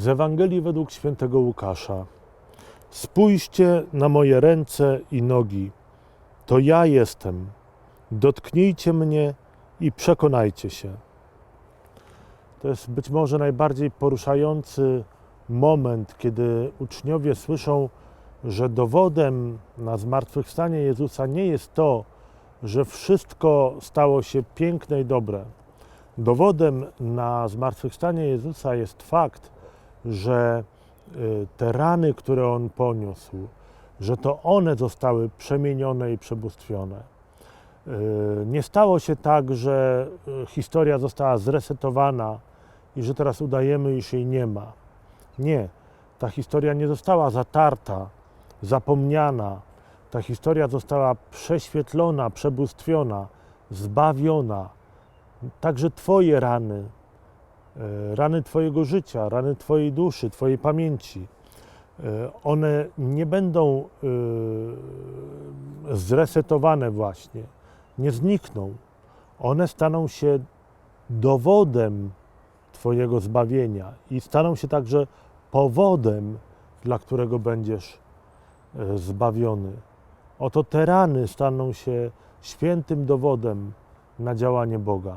Z Ewangelii według świętego Łukasza. Spójrzcie na moje ręce i nogi. To ja jestem. Dotknijcie mnie i przekonajcie się. To jest być może najbardziej poruszający moment, kiedy uczniowie słyszą, że dowodem na zmartwychwstanie Jezusa nie jest to, że wszystko stało się piękne i dobre. Dowodem na zmartwychwstanie Jezusa jest fakt, że y, te rany, które on poniósł, że to one zostały przemienione i przebóstwione. Y, Nie stało się tak, że y, historia została zresetowana i że teraz udajemy, iż jej nie ma. Nie, ta historia nie została zatarta, zapomniana. Ta historia została prześwietlona, przebóstwiona, zbawiona. Także Twoje rany, rany Twojego życia, rany Twojej duszy, Twojej pamięci, e, one nie będą e, zresetowane właśnie, nie znikną. One staną się dowodem Twojego zbawienia i staną się także powodem, dla którego będziesz e, zbawiony. Oto te rany staną się świętym dowodem na działanie Boga.